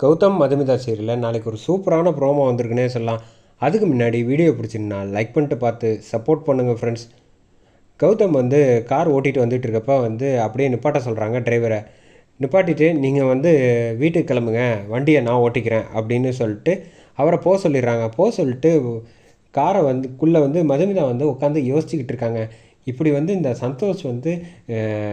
கௌதம் மதுமிதா சீரியலில் நாளைக்கு ஒரு சூப்பரான ப்ரோமோ வந்திருக்குன்னே சொல்லலாம். அதுக்கு முன்னாடி வீடியோ பிடிச்சிருந்தா லைக் பண்ணிட்டு பார்த்து சப்போர்ட் பண்ணுங்கள் ஃப்ரெண்ட்ஸ் கௌதம் வந்து கார் ஓட்டிகிட்டு வந்துட்டு இருக்கப்ப வந்து அப்படியே நிப்பாட்ட சொல்கிறாங்க டிரைவரை நிப்பாட்டிட்டு நீங்கள் வந்து வீட்டுக்கு கிளம்புங்க வண்டியை நான் ஓட்டிக்கிறேன் அப்படின்னு சொல்லிட்டு அவரை போக சொல்லிடுறாங்க. போக சொல்லிட்டு காரை வந்து குள்ளே வந்து மதுமிதா வந்து உட்காந்து யோசிச்சுக்கிட்டு இருக்காங்க. இப்படி வந்து இந்த சந்தோஷ் வந்து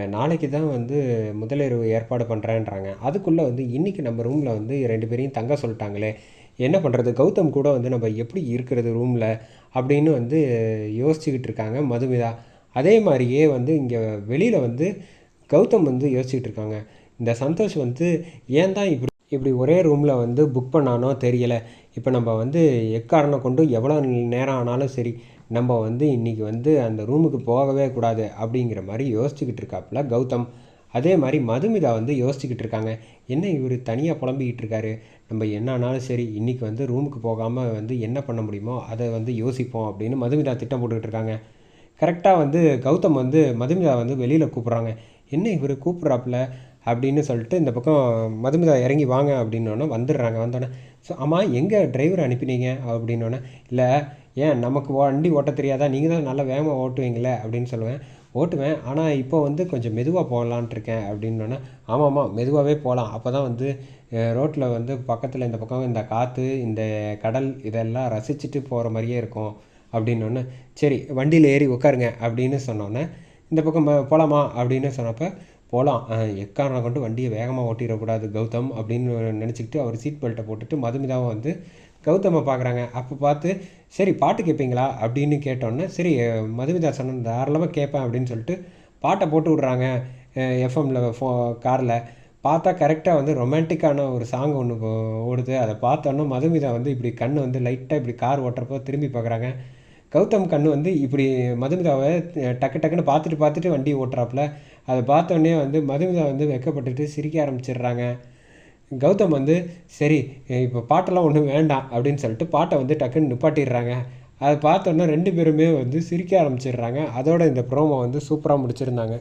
நாளைக்கு தான் வந்து முதலிரவு ஏற்பாடு பண்ணுறேன்றாங்க அதுக்குள்ளே வந்து இன்றைக்கி நம்ம ரூமில் வந்து ரெண்டு பேரையும் தங்க சொல்லிட்டாங்களே என்ன பண்ணுறது கௌதம் கூட வந்து நம்ம எப்படி இருக்கிறது ரூமில் அப்படின்னு வந்து யோசிச்சுக்கிட்டு இருக்காங்க மதுமிதா. அதே மாதிரியே வந்து இங்கே வெளியில் வந்து கௌதம் வந்து யோசிச்சுக்கிட்டு இருக்காங்க. இந்த சந்தோஷ் வந்து ஏன் தான் இப்படி இப்படி ஒரே ரூமில் வந்து புக் பண்ணானோ தெரியலை. இப்போ நம்ம வந்து எக்காரணம் கொண்டு எவ்வளோ நேரம் ஆனாலும் சரி நம்ம வந்து இன்றைக்கி வந்து அந்த ரூமுக்கு போகவே கூடாது அப்படிங்கிற மாதிரி யோசிச்சுக்கிட்டு இருக்காப்புல கௌதம். அதே மாதிரி மதுமிதா வந்து யோசிச்சுக்கிட்டு இருக்காங்க. என்ன இவர் தனியாக புலம்பிக்கிட்டு இருக்காரு? நம்ம என்ன ஆனாலும் சரி இன்றைக்கி வந்து ரூமுக்கு போகாமல் வந்து என்ன பண்ண முடியுமோ அதை வந்து யோசிப்போம் அப்படின்னு மதுமிதா திட்டம் போட்டுக்கிட்டு இருக்காங்க. கரெக்டாக வந்து கௌதம் வந்து மதுமிதா வந்து வெளியில் கூப்பிட்றாங்க. என்ன இவர் கூப்பிட்றாப்புல? அப்படின்னு சொல்லிட்டு இந்த பக்கம் மதுமிதா இறங்கி வாங்க அப்படின்னோடனே வந்துடுறாங்க. வந்தோடனே ஸோ ஆமாம் எங்கே டிரைவர் அனுப்பினீங்க? அப்படின்னோடனே இல்லை ஏன் நமக்கு வண்டி ஓட்ட தெரியாதா? நீங்கள் தான் நல்லா வேகமாக ஓட்டுவீங்களே அப்படின்னு சொல்லுவேன். ஓட்டுவேன் ஆனால் இப்போ வந்து கொஞ்சம் மெதுவாக போகலான்ட்டு இருக்கேன் அப்படின்னோடனே ஆமாம் ஆமாம் மெதுவாகவே போகலாம். அப்போ தான் வந்து ரோட்டில் வந்து பக்கத்தில் இந்த பக்கம் இந்த காற்று இந்த கடல் இதெல்லாம் ரசிச்சுட்டு போகிற மாதிரியே இருக்கும் அப்படின்னோடனே சரி வண்டியில் ஏறி உட்காருங்க அப்படின்னு சொன்னோன்னே இந்த பக்கம் போகலாமா அப்படின்னு சொன்னப்போ போகலாம் எக்காரணம் கொண்டு வண்டியை வேகமாக ஓட்டிடக்கூடாது கௌதம் அப்படின்னு நினச்சிக்கிட்டு அவர் சீட் பெல்ட்டை போட்டுட்டு மதுமிதாவை வந்து கௌதமை பார்க்குறாங்க அப்போ பார்த்து சரி பாட்டு கேட்பீங்களா அப்படின்னு கேட்டோன்னே சரி மதுமிதா சொன்ன தாராளமாக கேட்பேன் அப்படின்னு சொல்லிட்டு பாட்டை போட்டு விட்றாங்க எஃப்எம்மில் ஃபோ காரில். பார்த்தா கரெக்டாக வந்து ரொமான்டிக்கான ஒரு சாங் ஒன்று ஓடுது. அதை பார்த்தோன்னே மதுமிதா வந்து இப்படி கண் வந்து லைட்டாக இப்படி கார் ஓட்டுறப்போ திரும்பி பார்க்குறாங்க கௌதம் கண்ணு வந்து இப்படி மதுமிதாவை டக்கு டக்குன்னு பார்த்துட்டு பார்த்துட்டு வண்டி ஓட்டுறாப்புல. அதை பார்த்தோன்னே வந்து மதுமிதா வந்து வெக்கப்பட்டுட்டு சிரிக்க ஆரம்பிச்சிடுறாங்க. கௌதம் வந்து சரி இப்போ பாட்டெல்லாம் ஒன்றும் வேண்டாம் அப்படின்னு சொல்லிட்டு பாட்டை வந்து டக்குன்னு நிப்பாட்டிடுறாங்க. அதை பார்த்தோன்னே ரெண்டு பேருமே வந்து சிரிக்க ஆரம்பிச்சிடுறாங்க. அதோட இந்த ப்ரோமோ வந்து சூப்பராக முடிச்சிருந்தாங்க.